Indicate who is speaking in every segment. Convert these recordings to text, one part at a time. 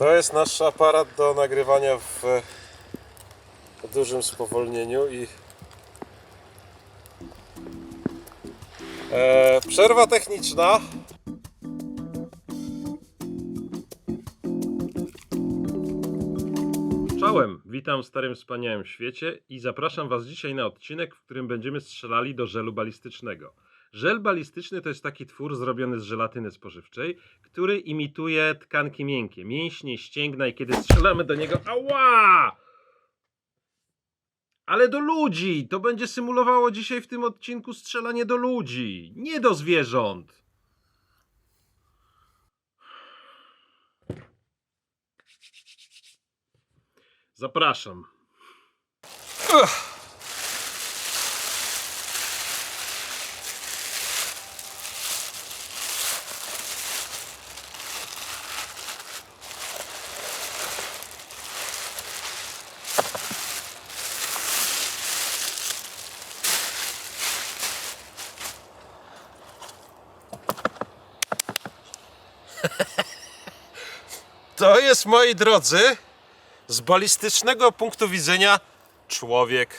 Speaker 1: To jest nasz aparat do nagrywania w dużym spowolnieniu i e, przerwa techniczna. Czołem, witam w starym wspaniałym świecie i zapraszam Was dzisiaj na odcinek, w którym będziemy strzelali do żelu balistycznego. Żel balistyczny to jest taki twór zrobiony z żelatyny spożywczej, który imituje tkanki miękkie, mięśnie, ścięgna i kiedy strzelamy do niego, ała! Ale do ludzi! To będzie symulowało dzisiaj w tym odcinku strzelanie do ludzi, nie do zwierząt. Zapraszam. To jest, moi drodzy, z balistycznego punktu widzenia człowiek.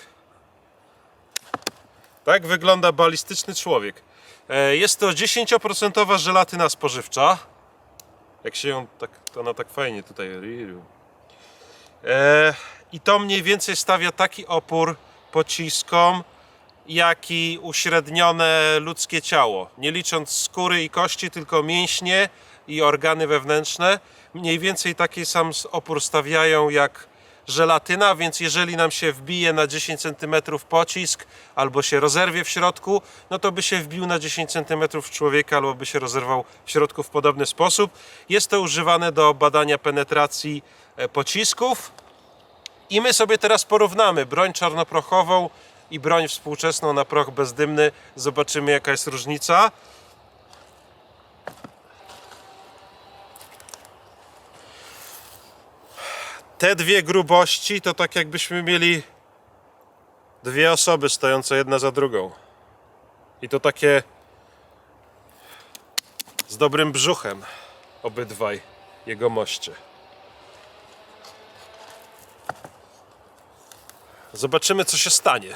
Speaker 1: Tak wygląda balistyczny człowiek. E, Jest to 10% żelatyna spożywcza. Jak się ją tak, ona tak fajnie tutaj. E, I to mniej więcej stawia taki opór pociskom, jaki uśrednione ludzkie ciało. Nie licząc skóry i kości, tylko mięśnie i organy wewnętrzne. Mniej więcej taki sam opór stawiają jak żelatyna, więc jeżeli nam się wbije na 10 cm pocisk albo się rozerwie w środku, no to by się wbił na 10 cm człowieka albo by się rozerwał w środku w podobny sposób. Jest to używane do badania penetracji e, pocisków. I my sobie teraz porównamy broń czarnoprochową i broń współczesną na proch bezdymny. Zobaczymy jaka jest różnica. Te dwie grubości to tak jakbyśmy mieli dwie osoby stojące jedna za drugą. I to takie z dobrym brzuchem obydwaj jego moście. Zobaczymy, co się stanie.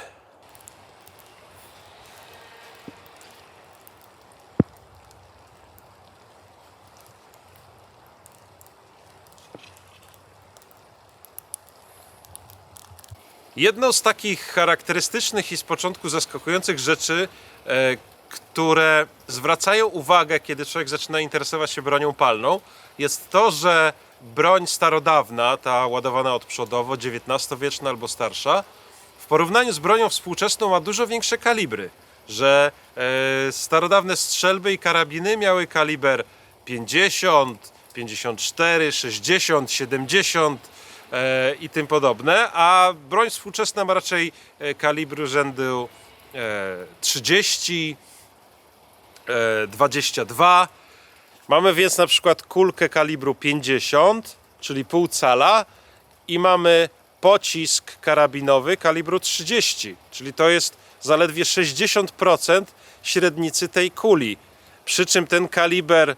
Speaker 1: Jedną z takich charakterystycznych i z początku zaskakujących rzeczy, e, które zwracają uwagę, kiedy człowiek zaczyna interesować się bronią palną, jest to, że broń starodawna, ta ładowana odprzodowo, XIX-wieczna albo starsza, w porównaniu z bronią współczesną ma dużo większe kalibry. Że e, starodawne strzelby i karabiny miały kaliber 50, 54, 60, 70 e, i tym podobne, a broń współczesna ma raczej e, kalibru rzędu e, 30, e, 22. Mamy więc na przykład kulkę kalibru 50, czyli pół cala i mamy pocisk karabinowy kalibru 30, czyli to jest zaledwie 60% średnicy tej kuli. Przy czym ten kaliber e,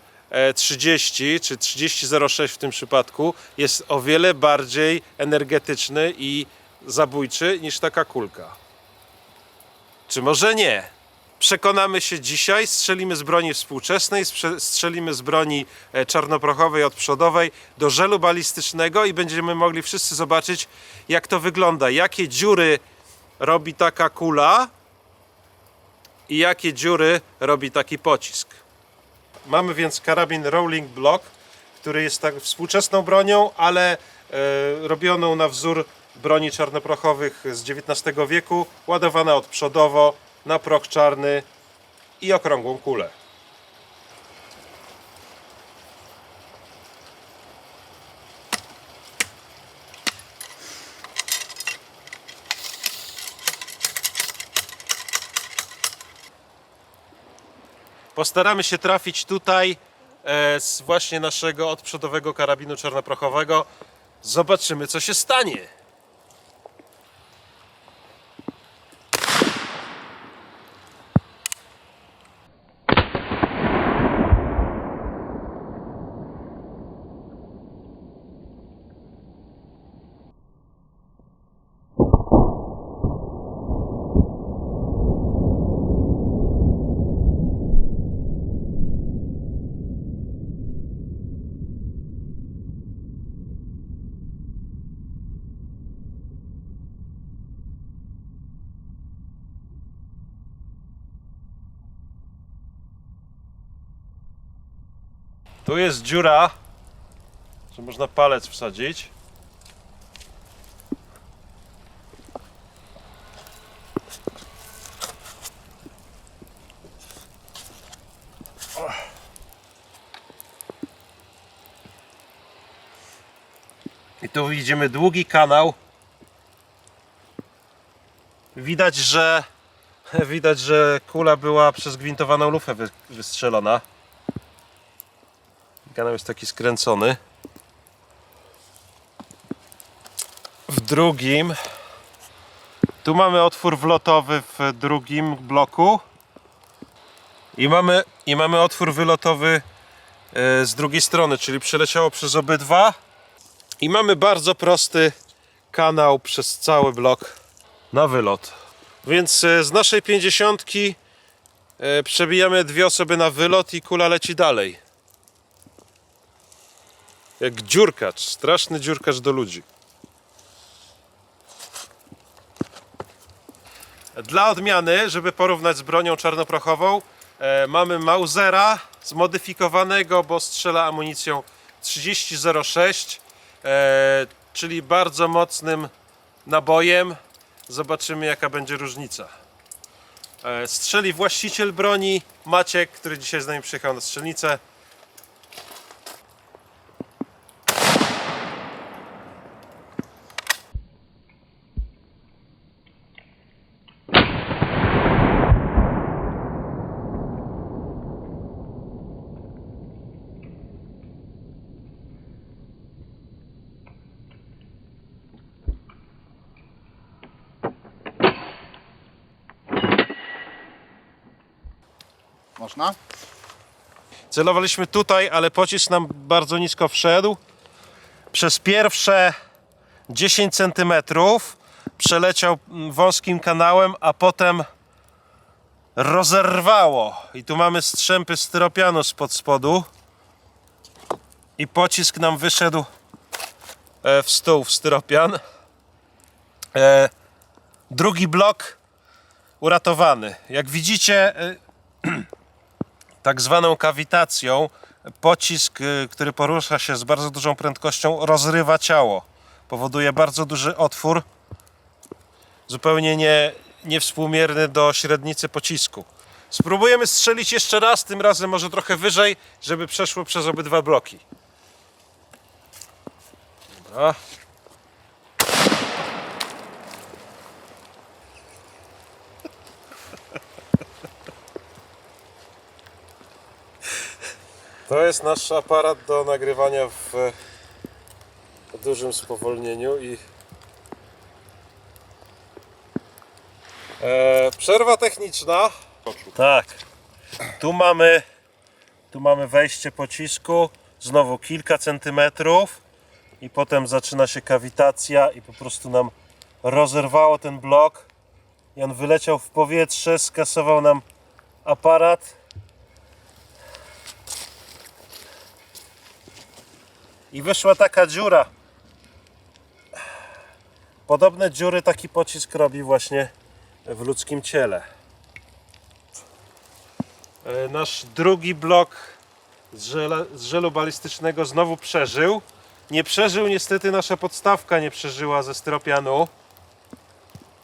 Speaker 1: 30 czy 30,06 w tym przypadku jest o wiele bardziej energetyczny i zabójczy niż taka kulka. Czy może nie? Przekonamy się dzisiaj, strzelimy z broni współczesnej, strzelimy z broni e, czarnoprochowej odprzodowej do żelu balistycznego i będziemy mogli wszyscy zobaczyć, jak to wygląda, jakie dziury robi taka kula i jakie dziury robi taki pocisk. Mamy więc karabin Rolling Block, który jest tak współczesną bronią, ale e, robioną na wzór broni czarnoprochowych z XIX wieku, ładowana odprzodowo na proch czarny i okrągłą kulę. Postaramy się trafić tutaj e, z właśnie naszego odprzodowego karabinu czarnoprochowego. Zobaczymy, co się stanie. Tu jest dziura, że można palec wsadzić. I tu widzimy długi kanał. Widać, że widać, że kula była przez gwintowaną lufę wy, wystrzelona. Kanał jest taki skręcony. W drugim tu mamy otwór wlotowy w drugim bloku. I mamy, i mamy otwór wylotowy e, z drugiej strony, czyli przeleciało przez obydwa. I mamy bardzo prosty kanał przez cały blok na wylot. Więc e, z naszej 50 e, przebijamy dwie osoby na wylot i kula leci dalej. Jak dziurkacz, straszny dziurkacz do ludzi. Dla odmiany, żeby porównać z bronią czarnoprochową, e, mamy Mausera zmodyfikowanego, bo strzela amunicją 30.06, e, czyli bardzo mocnym nabojem. Zobaczymy jaka będzie różnica. E, strzeli właściciel broni Maciek, który dzisiaj z nami przyjechał na strzelnicę.
Speaker 2: Można?
Speaker 1: Celowaliśmy tutaj, ale pocisk nam bardzo nisko wszedł. Przez pierwsze 10 cm przeleciał mm, wąskim kanałem, a potem rozerwało. I tu mamy strzępy styropianu spod spodu. I pocisk nam wyszedł e, w stół, w styropian. E, Drugi blok uratowany. Jak widzicie, e, tak zwaną kawitacją pocisk, y, który porusza się z bardzo dużą prędkością, rozrywa ciało. Powoduje bardzo duży otwór, zupełnie nie, niewspółmierny do średnicy pocisku. Spróbujemy strzelić jeszcze raz, tym razem może trochę wyżej, żeby przeszło przez obydwa bloki. Dobra. To jest nasz aparat do nagrywania w e, dużym spowolnieniu i e, przerwa techniczna. Tak. Tu mamy tu mamy wejście pocisku, znowu kilka centymetrów i potem zaczyna się kawitacja i po prostu nam rozerwało ten blok on wyleciał w powietrze, skasował nam aparat i wyszła taka dziura. Podobne dziury taki pocisk robi właśnie w ludzkim ciele. E, Nasz drugi blok z, żela, z żelu balistycznego znowu przeżył. Nie przeżył niestety nasza podstawka, nie przeżyła ze styropianu.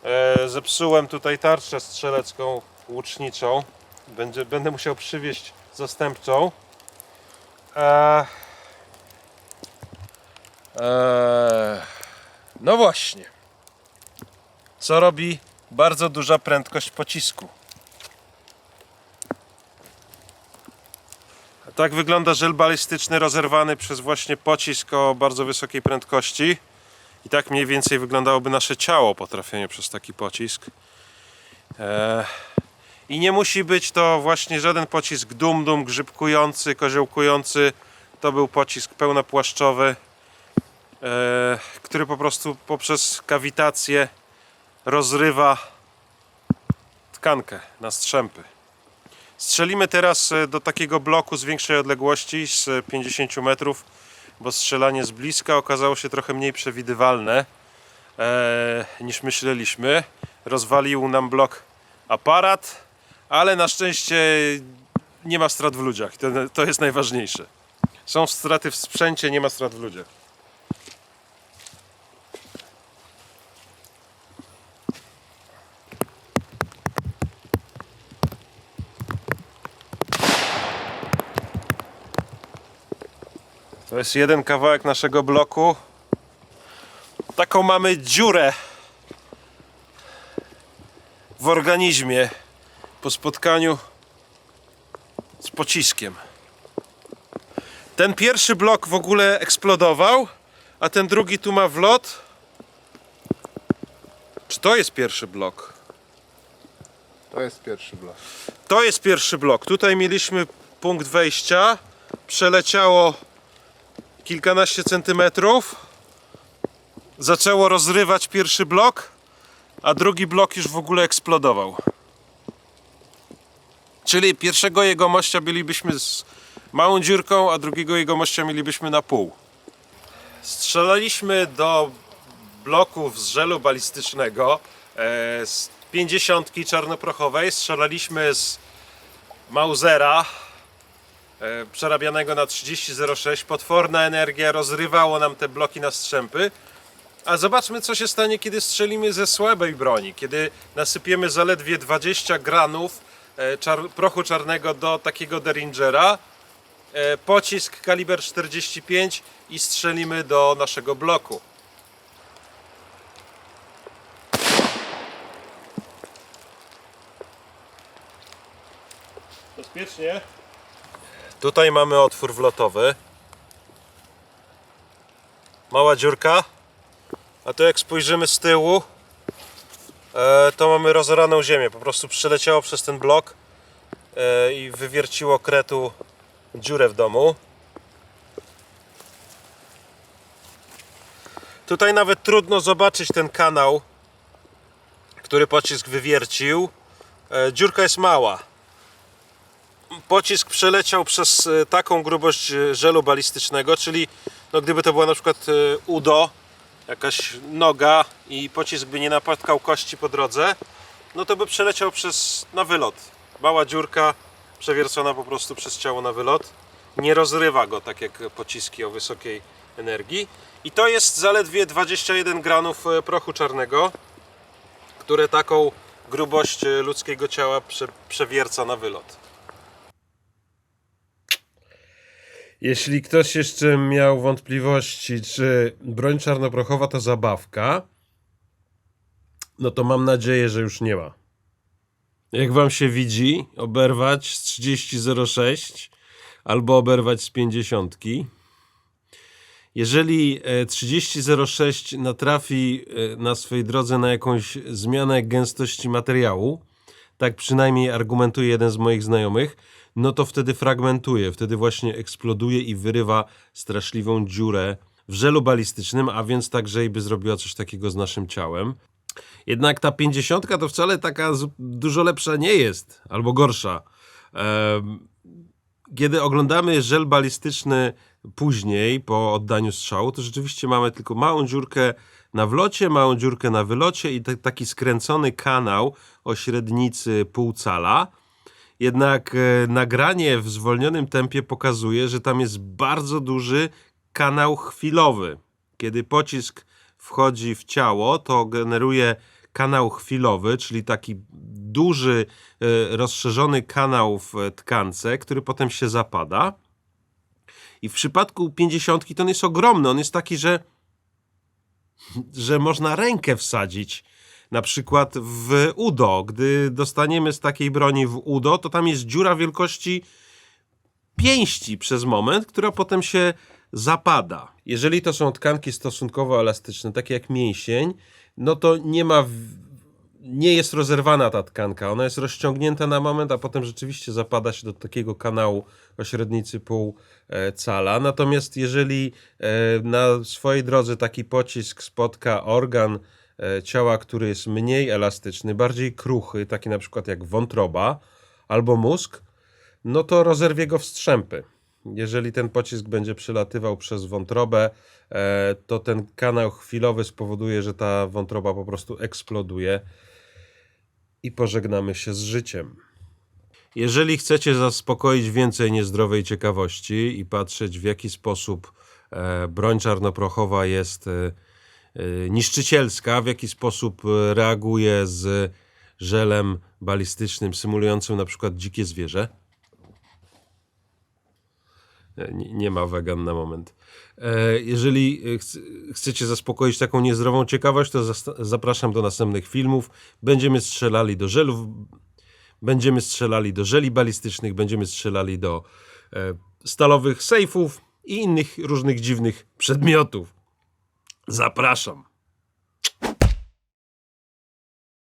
Speaker 1: E, zepsułem tutaj tarczę strzelecką łuczniczą. Będzie, będę musiał przywieźć zastępczą. E, Eee, no właśnie. Co robi bardzo duża prędkość pocisku? Tak wygląda żel balistyczny rozerwany przez właśnie pocisk o bardzo wysokiej prędkości. I tak mniej więcej wyglądałoby nasze ciało po trafieniu przez taki pocisk. Eee, I nie musi być to właśnie żaden pocisk dum-dum, grzybkujący, koziołkujący. To był pocisk pełnopłaszczowy który po prostu poprzez kawitację rozrywa tkankę na strzępy. Strzelimy teraz e, do takiego bloku z większej odległości, z 50 metrów, bo strzelanie z bliska okazało się trochę mniej przewidywalne e, niż myśleliśmy. Rozwalił nam blok aparat, ale na szczęście nie ma strat w ludziach. To, to jest najważniejsze. Są straty w sprzęcie, nie ma strat w ludziach. To jest jeden kawałek naszego bloku. Taką mamy dziurę w organizmie po spotkaniu z pociskiem. Ten pierwszy blok w ogóle eksplodował, a ten drugi tu ma wlot. Czy to jest pierwszy blok?
Speaker 2: To jest pierwszy blok.
Speaker 1: To jest pierwszy blok. Tutaj mieliśmy punkt wejścia. Przeleciało kilkanaście centymetrów. Zaczęło rozrywać pierwszy blok, a drugi blok już w ogóle eksplodował. Czyli pierwszego jegomościa bylibyśmy z małą dziurką, a drugiego jegomościa mielibyśmy na pół. Strzelaliśmy do bloków z żelu balistycznego e, z 50 czarnoprochowej. Strzelaliśmy z Mausera e, przerabianego na 3006. Potworna energia rozrywało nam te bloki na strzępy. A zobaczmy, co się stanie, kiedy strzelimy ze słabej broni. Kiedy nasypiemy zaledwie 20 granów e, czar- prochu czarnego do takiego Derringera, e, pocisk kaliber 45 i strzelimy do naszego bloku. Bezpiecznie. Tutaj mamy otwór wlotowy. Mała dziurka. A tu jak spojrzymy z tyłu, e, to mamy rozeraną ziemię. Po prostu przyleciało przez ten blok e, i wywierciło kretu dziurę w domu. Tutaj nawet trudno zobaczyć ten kanał, który pocisk wywiercił. E, Dziurka jest mała. Pocisk przeleciał przez e, taką grubość e, żelu balistycznego, czyli no, gdyby to była na przykład e, udo, jakaś noga i pocisk by nie napotkał kości po drodze, no to by przeleciał przez na wylot. Mała dziurka przewiercona po prostu przez ciało na wylot. Nie rozrywa go tak jak pociski o wysokiej energii. I to jest zaledwie 21 granów prochu czarnego, które taką grubość ludzkiego ciała prze, przewierca na wylot. Jeśli ktoś jeszcze miał wątpliwości, czy broń czarnoprochowa to zabawka, no to mam nadzieję, że już nie ma. Jak wam się widzi, oberwać z 3006 albo oberwać z 50. Jeżeli e, 3006 natrafi e, na swojej drodze na jakąś zmianę gęstości materiału, tak przynajmniej argumentuje jeden z moich znajomych, no to wtedy fragmentuje, wtedy właśnie eksploduje i wyrywa straszliwą dziurę w żelu balistycznym, a więc także i by zrobiła coś takiego z naszym ciałem. Jednak ta 50 to wcale taka dużo lepsza nie jest, albo gorsza. Kiedy oglądamy żel balistyczny później, po oddaniu strzału, to rzeczywiście mamy tylko małą dziurkę na wlocie, małą dziurkę na wylocie i ta- taki skręcony kanał o średnicy pół cala. Jednak e, nagranie w zwolnionym tempie pokazuje, że tam jest bardzo duży kanał chwilowy. Kiedy pocisk wchodzi w ciało, to generuje kanał chwilowy, czyli taki duży, e, rozszerzony kanał w tkance, który potem się zapada. I w przypadku 50 to on jest ogromny. On jest taki, że, że można rękę wsadzić na przykład w udo. Gdy dostaniemy z takiej broni w udo, to tam jest dziura wielkości pięści przez moment, która potem się zapada. Jeżeli to są tkanki stosunkowo elastyczne, takie jak mięsień, no to nie ma. Nie jest rozerwana ta tkanka, ona jest rozciągnięta na moment, a potem rzeczywiście zapada się do takiego kanału o średnicy pół e, cala. Natomiast jeżeli e, na swojej drodze taki pocisk spotka organ ciała, który jest mniej elastyczny, bardziej kruchy, taki na przykład jak wątroba albo mózg, no to rozerwie go w strzępy. Jeżeli ten pocisk będzie przelatywał przez wątrobę, e, to ten kanał chwilowy spowoduje, że ta wątroba po prostu eksploduje i pożegnamy się z życiem. Jeżeli chcecie zaspokoić więcej niezdrowej ciekawości i patrzeć w jaki sposób e, broń czarnoprochowa jest e, e, niszczycielska, w jaki sposób e, reaguje z żelem balistycznym symulującym na przykład dzikie zwierzę. Nie, nie ma wegan na moment. E, Jeżeli chc- chcecie zaspokoić taką niezdrową ciekawość, to zapraszam do następnych filmów. Będziemy strzelali do żelów, będziemy strzelali do żeli balistycznych, będziemy strzelali do e, stalowych sejfów i innych różnych dziwnych przedmiotów. Zapraszam.